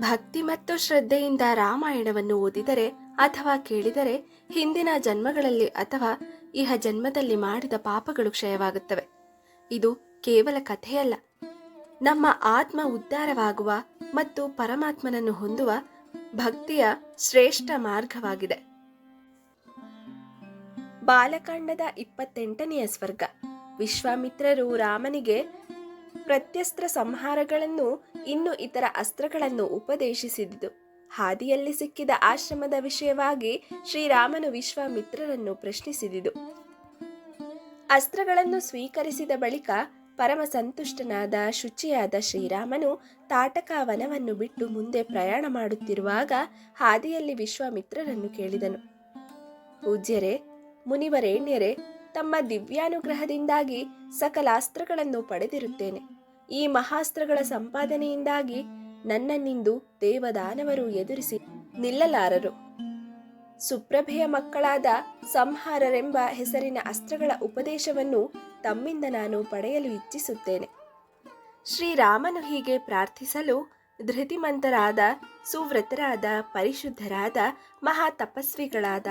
ಭಕ್ತಿ ಮತ್ತು ಶ್ರದ್ಧೆಯಿಂದ ರಾಮಾಯಣವನ್ನು ಓದಿದರೆ ಅಥವಾ ಕೇಳಿದರೆ ಹಿಂದಿನ ಜನ್ಮಗಳಲ್ಲಿ ಅಥವಾ ಇಹ ಜನ್ಮದಲ್ಲಿ ಮಾಡಿದ ಪಾಪಗಳು ಕ್ಷಯವಾಗುತ್ತವೆ. ಇದು ಕೇವಲ ಕಥೆಯಲ್ಲ. ನಮ್ಮ ಆತ್ಮ ಉದ್ಧಾರವಾಗುವ ಮತ್ತು ಪರಮಾತ್ಮನನ್ನು ಹೊಂದುವ ಭಕ್ತಿಯ ಶ್ರೇಷ್ಠ ಮಾರ್ಗವಾಗಿದೆ. ಬಾಲಕಾಂಡದ ಇಪ್ಪತ್ತೆಂಟನೆಯ ಸ್ವರ್ಗ. ವಿಶ್ವಾಮಿತ್ರರು ರಾಮನಿಗೆ ಪ್ರತ್ಯಸ್ತ್ರ ಸಂಹಾರಗಳನ್ನು ಇನ್ನು ಇತರ ಅಸ್ತ್ರಗಳನ್ನು ಉಪದೇಶಿಸಿದುದು. ಹಾದಿಯಲ್ಲಿ ಸಿಕ್ಕಿದ ಆಶ್ರಮದ ವಿಷಯವಾಗಿ ಶ್ರೀರಾಮನು ವಿಶ್ವಾಮಿತ್ರರನ್ನು ಪ್ರಶ್ನಿಸಿದಿದು. ಅಸ್ತ್ರಗಳನ್ನು ಸ್ವೀಕರಿಸಿದ ಬಳಿಕ ಪರಮ ಸಂತುಷ್ಟನಾದ, ಶುಚಿಯಾದ ಶ್ರೀರಾಮನು ತಾಟಕ ವನವನ್ನು ಬಿಟ್ಟು ಮುಂದೆ ಪ್ರಯಾಣ ಮಾಡುತ್ತಿರುವಾಗ ಹಾದಿಯಲ್ಲಿ ವಿಶ್ವಾಮಿತ್ರರನ್ನು ಕೇಳಿದನು. ಪೂಜ್ಯರೇ, ಮುನಿವರೇಣ್ಯರೇ ತಮ್ಮ ದಿವ್ಯಾನುಗ್ರಹದಿಂದಾಗಿ ಸಕಲ ಅಸ್ತ್ರಗಳನ್ನು ಪಡೆದಿರುತ್ತೇನೆ. ಈ ಮಹಾಸ್ತ್ರಗಳ ಸಂಪಾದನೆಯಿಂದಾಗಿ ನನ್ನನ್ನಿಂದು ದೇವದಾನವರು ಎದುರಿಸಿ ನಿಲ್ಲಲಾರರು. ಸುಪ್ರಭೆಯ ಮಕ್ಕಳಾದ ಸಂಹಾರರೆಂಬ ಹೆಸರಿನ ಅಸ್ತ್ರಗಳ ಉಪದೇಶವನ್ನು ತಮ್ಮಿಂದ ನಾನು ಪಡೆಯಲು ಇಚ್ಛಿಸುತ್ತೇನೆ. ಶ್ರೀರಾಮನು ಹೀಗೆ ಪ್ರಾರ್ಥಿಸಲು ಧೃತಿಮಂತರಾದ, ಸುವ್ರತರಾದ, ಪರಿಶುದ್ಧರಾದ ಮಹಾ ತಪಸ್ವಿಗಳಾದ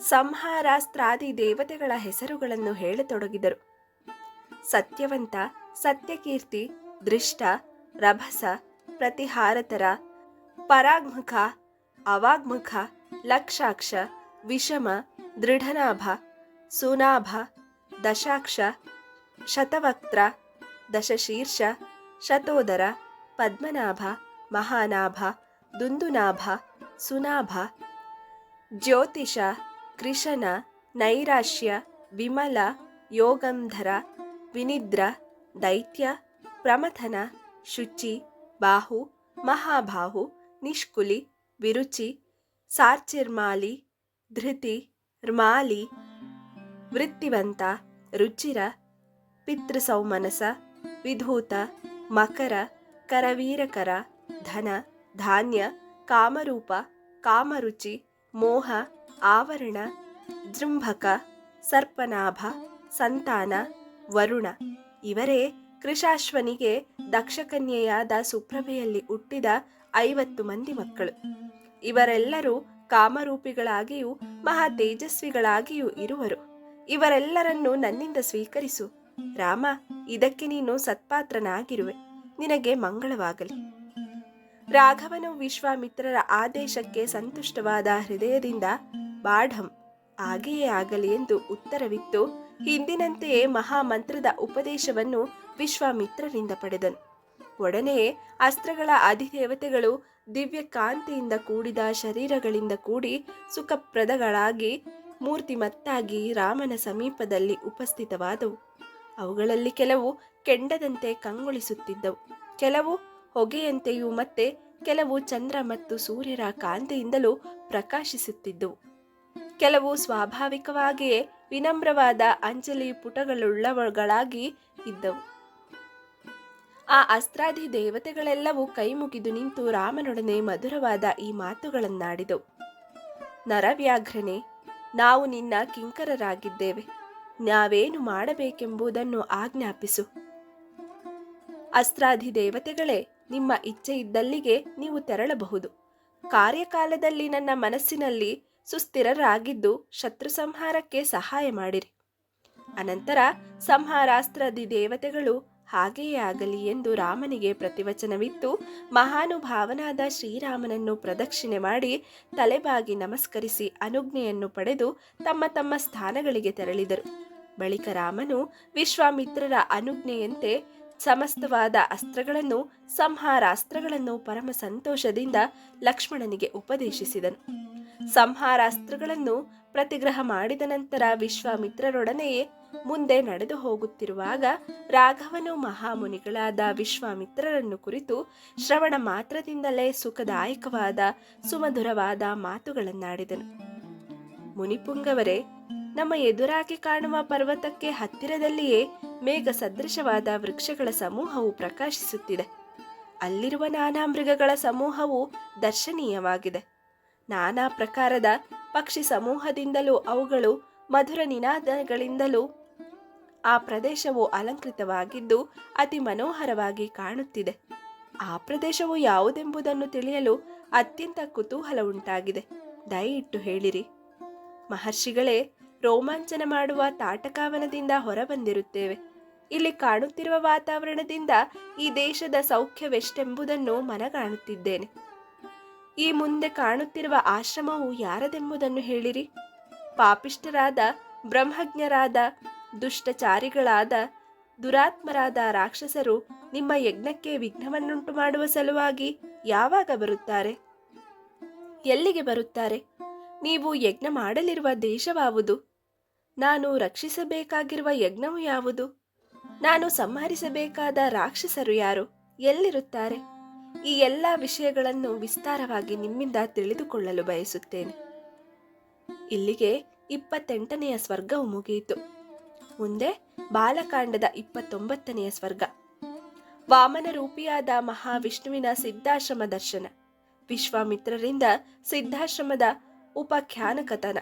ಸಂಹಾರಾಸ್ತ್ರಾದಿ ದೇವತೆಗಳ ಹೆಸರುಗಳನ್ನು ಹೇಳತೊಡಗಿದರು. ಸತ್ಯವಂತ, ಸತ್ಯಕೀರ್ತಿ, ದೃಷ್ಟ, ರಭಸ, ಪ್ರತಿಹಾರತರ, ಪರಾಗ್ಮುಖ, ಅವಾಗ್ಮುಖ, ಲಕ್ಷಾಕ್ಷ, ವಿಷಮ, ದೃಢನಾಭ, ಸುನಾಭ, ದಶಾಕ್ಷ, ಶತವಕ್ತ್ರ, ದಶಶೀರ್ಷ, ಶತೋದರ, ಪದ್ಮನಾಭ, ಮಹಾನಾಭ, ದುಂದುನಾಭ, ಸುನಾಭ, ಜ್ಯೋತಿಷ ಕೃಶನ ನೈರಾಶ್ಯ, ವಿಮಲ, ಯೋಗಂಧರ, ವಿನಿದ್ರ, ದೈತ್ಯ, ಪ್ರಮಥನ, ಶುಚಿ, ಬಾಹು, ಮಹಾಬಾಹು, ನಿಷ್ಕುಲಿ, ವಿರುಚಿ, ಸಾರ್ಚಿರ್ಮಾಲಿ, ಧೃತಿ, ರ್ಮಾಲಿ, ವೃತ್ತಿವಂತ, ರುಚಿರ, ಪಿತೃಸೌಮನಸ, ವಿಧೂತ, ಮಕರ, ಕರವೀರಕರ, ಧನ, ಧಾನ್ಯ, ಕಾಮರೂಪ, ಕಾಮರುಚಿ, ಮೋಹ ಆವರಣ ಜೃಂಭಕ ಸರ್ಪನಾಭ, ಸಂತಾನ, ವರುಣ ಇವರೇ ಕೃಷಾಶ್ವನಿಗೆ ದಕ್ಷಕನ್ಯೆಯಾದ ಸುಪ್ರಭೆಯಲ್ಲಿ ಹುಟ್ಟಿದ ಐವತ್ತು ಮಂದಿ ಮಕ್ಕಳು. ಇವರೆಲ್ಲರೂ ಕಾಮರೂಪಿಗಳಾಗಿಯೂ ಮಹಾ ತೇಜಸ್ವಿಗಳಾಗಿಯೂ ಇರುವರು. ಇವರೆಲ್ಲರನ್ನು ನನ್ನಿಂದ ಸ್ವೀಕರಿಸು. ರಾಮ, ಇದಕ್ಕೆ ನೀನು ಸತ್ಪಾತ್ರನಾಗಿರುವೆ. ನಿನಗೆ ಮಂಗಳವಾಗಲಿ. ರಾಘವನು ವಿಶ್ವಾಮಿತ್ರರ ಆದೇಶಕ್ಕೆ ಸಂತುಷ್ಟವಾದ ಹೃದಯದಿಂದ ಬಾಢಂ. ಹಾಗೆಯೇ ಆಗಲಿ ಎಂದು ಉತ್ತರವಿತ್ತು. ಹಿಂದಿನಂತೆಯೇ ಮಹಾಮಂತ್ರದ ಉಪದೇಶವನ್ನು ವಿಶ್ವಾಮಿತ್ರರಿಂದ ಪಡೆದನು. ಒಡನೆಯೇ ಅಸ್ತ್ರಗಳ ಅಧಿದೇವತೆಗಳು ದಿವ್ಯ ಕಾಂತಿಯಿಂದ ಕೂಡಿದ ಶರೀರಗಳಿಂದ ಕೂಡಿ ಸುಖಪ್ರದಗಳಾಗಿ ಮೂರ್ತಿಮತ್ತಾಗಿ ರಾಮನ ಸಮೀಪದಲ್ಲಿ ಉಪಸ್ಥಿತವಾದವು. ಅವುಗಳಲ್ಲಿ ಕೆಲವು ಕೆಂಡದಂತೆ ಕಂಗೊಳಿಸುತ್ತಿದ್ದವು. ಕೆಲವು ಹೊಗೆಯಂತೆಯೂ ಮತ್ತೆ ಕೆಲವು ಚಂದ್ರ ಮತ್ತು ಸೂರ್ಯರ ಕಾಂತಿಯಿಂದಲೂ ಪ್ರಕಾಶಿಸುತ್ತಿದ್ದವು. ಕೆಲವು ಸ್ವಾಭಾವಿಕವಾಗಿಯೇ ವಿನಮ್ರವಾದ ಅಂಜಲಿ ಪುಟಗಳುಳ್ಳವಗಳಾಗಿ ಇದ್ದವು. ಆ ಅಸ್ತ್ರಾದಿ ದೇವತೆಗಳೆಲ್ಲವೂ ಕೈ ಮುಗಿದು ನಿಂತು ರಾಮನೊಡನೆ ಮಧುರವಾದ ಈ ಮಾತುಗಳನ್ನಾಡಿದವು. ನರವ್ಯಾಘ್ರನೆ, ನಾವು ನಿನ್ನ ಕಿಂಕರರಾಗಿದ್ದೇವೆ. ನಾವೇನು ಮಾಡಬೇಕೆಂಬುದನ್ನು ಆಜ್ಞಾಪಿಸು. ಅಸ್ತ್ರಾಧಿ ದೇವತೆಗಳೇ, ನಿಮ್ಮ ಇಚ್ಛೆ ಇದ್ದಲ್ಲಿಗೆ ನೀವು ತೆರಳಬಹುದು. ಕಾರ್ಯಕಾಲದಲ್ಲಿ ನನ್ನ ಮನಸ್ಸಿನಲ್ಲಿ ಸುಸ್ಥಿರರಾಗಿದ್ದು ಶತ್ರು ಸಂಹಾರಕ್ಕೆ ಸಹಾಯ ಮಾಡಿರಿ. ಅನಂತರ ಸಂಹಾರಾಸ್ತ್ರದಿ ದೇವತೆಗಳು ಹಾಗೆಯೇ ಆಗಲಿ ಎಂದು ರಾಮನಿಗೆ ಪ್ರತಿವಚನವಿತ್ತು. ಮಹಾನುಭಾವನಾದ ಶ್ರೀರಾಮನನ್ನು ಪ್ರದಕ್ಷಿಣೆ ಮಾಡಿ ತಲೆಬಾಗಿ ನಮಸ್ಕರಿಸಿ ಅನುಜ್ಞೆಯನ್ನು ಪಡೆದು ತಮ್ಮ ತಮ್ಮ ಸ್ಥಾನಗಳಿಗೆ ತೆರಳಿದರು. ಬಳಿಕ ರಾಮನು ವಿಶ್ವಾಮಿತ್ರರ ಅನುಜ್ಞೆಯಂತೆ ಸಮಸ್ತವಾದ ಅಸ್ತ್ರಗಳನ್ನು, ಸಂಹಾರಾಸ್ತ್ರಗಳನ್ನು ಪರಮ ಸಂತೋಷದಿಂದ ಲಕ್ಷ್ಮಣನಿಗೆ ಉಪದೇಶಿಸಿದನು. ಸಂಹಾರಾಸ್ತ್ರಗಳನ್ನು ಪ್ರತಿಗ್ರಹ ಮಾಡಿದ ನಂತರ ವಿಶ್ವಾಮಿತ್ರರೊಡನೆಯೇ ಮುಂದೆ ನಡೆದು ಹೋಗುತ್ತಿರುವಾಗ ರಾಘವನು ಮಹಾಮುನಿಗಳಾದ ವಿಶ್ವಾಮಿತ್ರರನ್ನು ಕುರಿತು ಶ್ರವಣ ಮಾತ್ರದಿಂದಲೇ ಸುಖದಾಯಕವಾದ ಸುಮಧುರವಾದ ಮಾತುಗಳನ್ನಾಡಿದನು. ಮುನಿಪುಂಗವರೇ, ನಮ್ಮ ಎದುರಾಗಿ ಕಾಣುವ ಪರ್ವತಕ್ಕೆ ಹತ್ತಿರದಲ್ಲಿಯೇ ಮೇಘ ಸದೃಶವಾದ ವೃಕ್ಷಗಳ ಸಮೂಹವು ಪ್ರಕಾಶಿಸುತ್ತಿದೆ. ಅಲ್ಲಿರುವ ನಾನಾ ಮೃಗಗಳ ಸಮೂಹವು ದರ್ಶನೀಯವಾಗಿದೆ. ನಾನಾ ಪ್ರಕಾರದ ಪಕ್ಷಿ ಸಮೂಹದಿಂದಲೂ ಅವುಗಳು ಮಧುರ ನಿನಾದಗಳಿಂದಲೂ ಆ ಪ್ರದೇಶವು ಅಲಂಕೃತವಾಗಿದ್ದು ಅತಿ ಮನೋಹರವಾಗಿ ಕಾಣುತ್ತಿದೆ. ಆ ಪ್ರದೇಶವು ಯಾವುದೆಂಬುದನ್ನು ತಿಳಿಯಲು ಅತ್ಯಂತ ಕುತೂಹಲ ಉಂಟಾಗಿದೆ. ದಯವಿಟ್ಟು ಹೇಳಿರಿ. ಮಹರ್ಷಿಗಳೇ, ರೋಮಾಂಚನ ಮಾಡುವ ತಾಟಕಾವನದಿಂದ ಹೊರಬಂದಿರುತ್ತೇವೆ. ಇಲ್ಲಿ ಕಾಣುತ್ತಿರುವ ವಾತಾವರಣದಿಂದ ಈ ದೇಶದ ಸೌಖ್ಯವೆಷ್ಟೆಂಬುದನ್ನು ಮನಗಾಣುತ್ತಿದ್ದೇನೆ. ಈ ಮುಂದೆ ಕಾಣುತ್ತಿರುವ ಆಶ್ರಮವು ಯಾರದೆಂಬುದನ್ನು ಹೇಳಿರಿ. ಪಾಪಿಷ್ಠರಾದ, ಬ್ರಹ್ಮಜ್ಞರಾದ, ದುಷ್ಟಚಾರಿಗಳಾದ, ದುರಾತ್ಮರಾದ ರಾಕ್ಷಸರು ನಿಮ್ಮ ಯಜ್ಞಕ್ಕೆ ವಿಘ್ನವನ್ನುಂಟು ಮಾಡುವ ಸಲುವಾಗಿ ಯಾವಾಗ ಬರುತ್ತಾರೆ? ಎಲ್ಲಿಗೆ ಬರುತ್ತಾರೆ? ನೀವು ಯಜ್ಞ ಮಾಡಲಿರುವ ದೇಶವಾವುದು. ನಾನು ರಕ್ಷಿಸಬೇಕಾಗಿರುವ ಯಜ್ಞವು ಯಾವುದು? ನಾನು ಸಂಹರಿಸಬೇಕಾದ ರಾಕ್ಷಸರು ಯಾರು? ಎಲ್ಲಿರುತ್ತಾರೆ? ಈ ಎಲ್ಲ ವಿಷಯಗಳನ್ನು ವಿಸ್ತಾರವಾಗಿ ನಿಮ್ಮಿಂದ ತಿಳಿದುಕೊಳ್ಳಲು ಬಯಸುತ್ತೇನೆ. ಇಲ್ಲಿಗೆ ಇಪ್ಪತ್ತೆಂಟನೆಯ ಸ್ವರ್ಗವು ಮುಗಿಯಿತು. ಮುಂದೆ ಬಾಲಕಾಂಡದ ಇಪ್ಪತ್ತೊಂಬತ್ತನೆಯ ಸ್ವರ್ಗ. ವಾಮನ ರೂಪಿಯಾದ ಮಹಾವಿಷ್ಣುವಿನ ಸಿದ್ಧಾಶ್ರಮ ದರ್ಶನ. ವಿಶ್ವಾಮಿತ್ರರಿಂದ ಸಿದ್ಧಾಶ್ರಮದ ಉಪಖ್ಯಾನ ಕಥನ